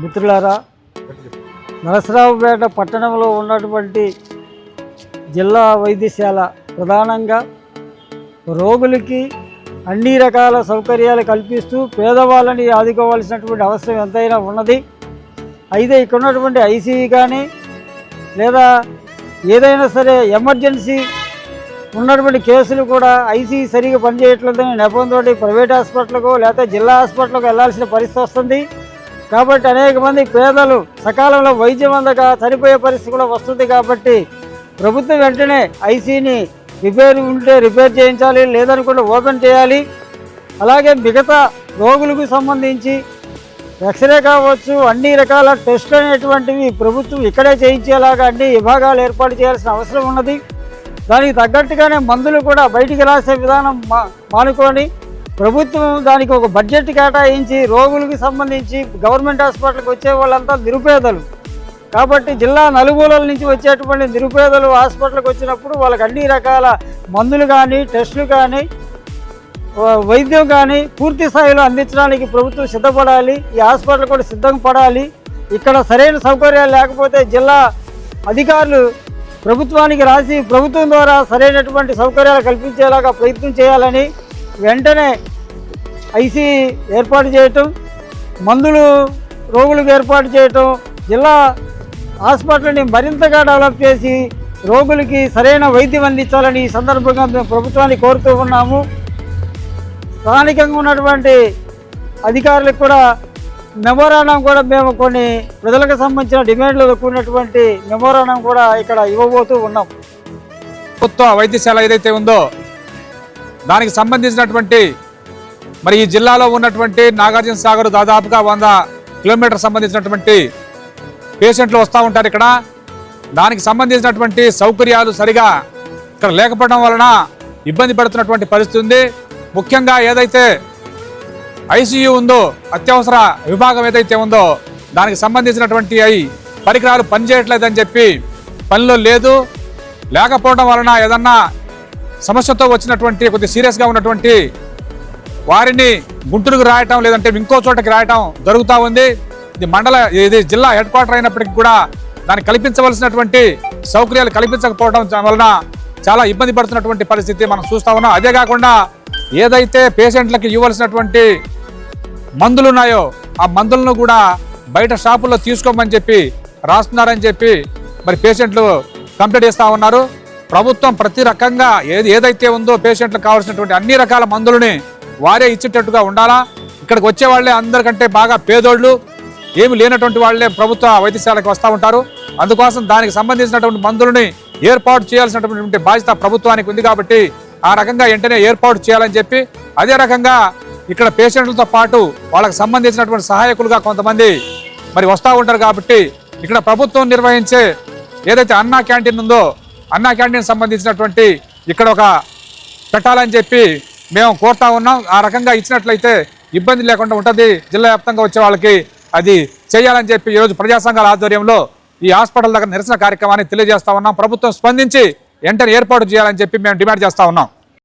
మిత్రులారా నరసరావుపేట పట్టణంలో ఉన్నటువంటి జిల్లా వైద్యశాల ప్రధానంగా రోగులకి అన్ని రకాల సౌకర్యాలు కల్పిస్తూ పేదవాళ్ళని ఆదుకోవాల్సినటువంటి అవసరం ఎంతైనా ఉన్నది. అయితే ఇక్కడ ఉన్నటువంటి ఐసీయూ కానీ లేదా ఏదైనా సరే ఎమర్జెన్సీ ఉన్నటువంటి కేసులు కూడా ఐసీ సరిగా పనిచేయట్లేదని నెపంతో ప్రైవేట్ హాస్పిటల్కు లేకపోతే జిల్లా హాస్పిటల్కు వెళ్ళాల్సిన పరిస్థితి వస్తుంది. కాబట్టి అనేక మంది పేదలు సకాలంలో వైద్యం అందక చనిపోయే పరిస్థితి కూడా వస్తుంది కాబట్టి ప్రభుత్వం వెంటనే ఐసీని రిపేర్ ఉంటే రిపేర్ చేయించాలి లేదనుకుంటే ఓపెన్ చేయాలి. అలాగే మిగతా రోగులకు సంబంధించి ఎక్స్రే కావచ్చు అన్ని రకాల టెస్ట్ అనేటువంటివి ప్రభుత్వం ఇక్కడే చేయించేలాగా అన్ని విభాగాలు ఏర్పాటు చేయాల్సిన అవసరం ఉన్నది. దానికి తగ్గట్టుగానే మందులు కూడా బయటికి రాసే విధానం మా మానుకొని ప్రభుత్వం దానికి ఒక బడ్జెట్ కేటాయించి రోగులకు సంబంధించి గవర్నమెంట్ హాస్పిటల్కి వచ్చే వాళ్ళంతా నిరుపేదలు. కాబట్టి జిల్లా నలుమూలల నుంచి వచ్చేటువంటి నిరుపేదలు హాస్పిటల్కి వచ్చినప్పుడు వాళ్ళకి అన్ని రకాల మందులు కానీ టెస్టులు కానీ వైద్యం కానీ పూర్తి స్థాయిలో అందించడానికి ప్రభుత్వం సిద్ధపడాలి. ఈ హాస్పిటల్ కూడా సిద్ధం పడాలి. ఇక్కడ సరైన సౌకర్యాలు లేకపోతే జిల్లా అధికారులు ప్రభుత్వానికి రాసి ప్రభుత్వం ద్వారా సరైనటువంటి సౌకర్యాలు కల్పించేలాగా ప్రయత్నం చేయాలని వెంటనే ఐసీ ఏర్పాటు చేయటం మందులు రోగులకు ఏర్పాటు చేయటం జిల్లా హాస్పిటల్ని మరింతగా డెవలప్ చేసి రోగులకి సరైన వైద్యం అందించాలని ఈ సందర్భంగా మేము ప్రభుత్వాన్ని కోరుతూ ఉన్నాము. స్థానికంగా ఉన్నటువంటి అధికారులకు కూడా మెమోరాండం కూడా మేము కొన్ని ప్రజలకు సంబంధించిన డిమాండ్లు కూడినటువంటి మెమోరాండం కూడా ఇక్కడ ఇవ్వబోతూ ఉన్నాం. ప్రభుత్వ వైద్యశాల ఏదైతే ఉందో దానికి సంబంధించినటువంటి మరి ఈ జిల్లాలో ఉన్నటువంటి నాగార్జున సాగర్ దాదాపుగా వంద కిలోమీటర్ సంబంధించినటువంటి పేషెంట్లు వస్తూ ఉంటారు ఇక్కడ. దానికి సంబంధించినటువంటి సౌకర్యాలు సరిగా ఇక్కడ లేకపోవడం వలన ఇబ్బంది పడుతున్నటువంటి పరిస్థితి ఉంది. ముఖ్యంగా ఏదైతే ఐసీయూ ఉందో అత్యవసర విభాగం ఏదైతే ఉందో దానికి సంబంధించినటువంటి అయి పరికరాలు పనిచేయట్లేదని చెప్పి పనిలో లేదు. లేకపోవడం వలన ఏదన్నా సమస్యతో వచ్చినటువంటి కొద్ది సీరియస్గా ఉన్నటువంటి వారిని గుంటూరుకు రాయటం లేదంటే ఇంకో చోటకి రాయటం జరుగుతూ ఉంది. ఇది మండల ఇది జిల్లా హెడ్ క్వార్టర్ అయినప్పటికీ కూడా దానికి కల్పించవలసినటువంటి సౌకర్యాలు కల్పించకపోవడం వలన చాలా ఇబ్బంది పడుతున్నటువంటి పరిస్థితి మనం చూస్తా ఉన్నాం. అదే కాకుండా ఏదైతే పేషెంట్లకు ఇవ్వాల్సినటువంటి మందులు ఉన్నాయో ఆ మందులను కూడా బయట షాపుల్లో తీసుకోమని చెప్పి రాస్తున్నారని చెప్పి మరి పేషెంట్లు కంప్లైంట్ చేస్తూ ఉన్నారు. ప్రభుత్వం ప్రతి రకంగా ఏది ఏదైతే ఉందో పేషెంట్లకు కావాల్సినటువంటి అన్ని రకాల మందులని వారే ఇచ్చేటట్టుగా ఉండాలా? ఇక్కడికి వచ్చే వాళ్ళే అందరికంటే బాగా పేదోళ్ళు ఏమి లేనటువంటి వాళ్ళే ప్రభుత్వ వైద్యశాలకు వస్తూ ఉంటారు. అందుకోసం దానికి సంబంధించినటువంటి మందులని ఏర్పాటు చేయాల్సినటువంటి బాధ్యత ప్రభుత్వానికి ఉంది కాబట్టి ఆ రకంగా వెంటనే ఏర్పాటు చేయాలని చెప్పి అదే రకంగా ఇక్కడ పేషెంట్లతో పాటు వాళ్ళకి సంబంధించినటువంటి సహాయకులుగా కొంతమంది మరి వస్తూ ఉంటారు కాబట్టి ఇక్కడ ప్రభుత్వం నిర్వహించే ఏదైతే అన్నా క్యాంటీన్ ఉందో అన్నా క్యాంటీన్ సంబంధించినటువంటి ఇక్కడ ఒక పెట్టాలని చెప్పి మేము కోరుతా ఉన్నాం. ఆ రకంగా ఇచ్చినట్లయితే ఇబ్బంది లేకుండా ఉంటుంది. జిల్లా వ్యాప్తంగా వచ్చే వాళ్ళకి అది చేయాలని చెప్పి ఈరోజు ప్రజాసంఘాల ఆధ్వర్యంలో ఈ హాస్పిటల్ దగ్గర నిరసన కార్యక్రమాన్ని తెలియజేస్తా ఉన్నాం. ప్రభుత్వం స్పందించి వెంటనే ఏర్పాటు చేయాలని చెప్పి మేము డిమాండ్ చేస్తా ఉన్నాం.